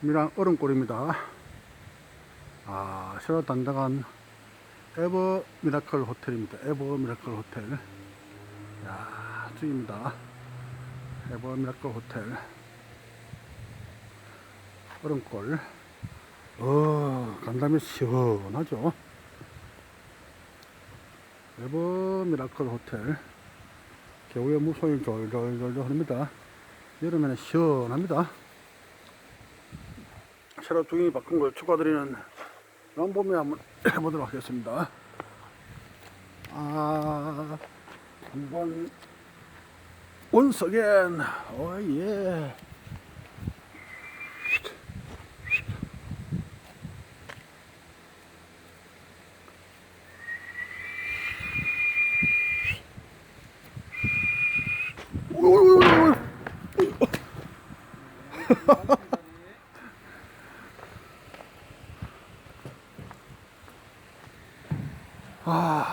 미랑 얼음골입니다. 아, 새로 단장한 에버 미라클 호텔입니다. 에버 미라클 호텔. 야, 저기입니다. 에버 미라클 호텔. 얼음골. 어, 간담이 시원하죠. 에버 미라클 호텔. 겨우에 무소리 졸졸졸졸 합니다. 여름에는 시원합니다. 새로 둥이 바꾼 걸 축하드리는 람봄에 한번 해보도록 하겠습니다. 아, 한번 once oh yeah. 哇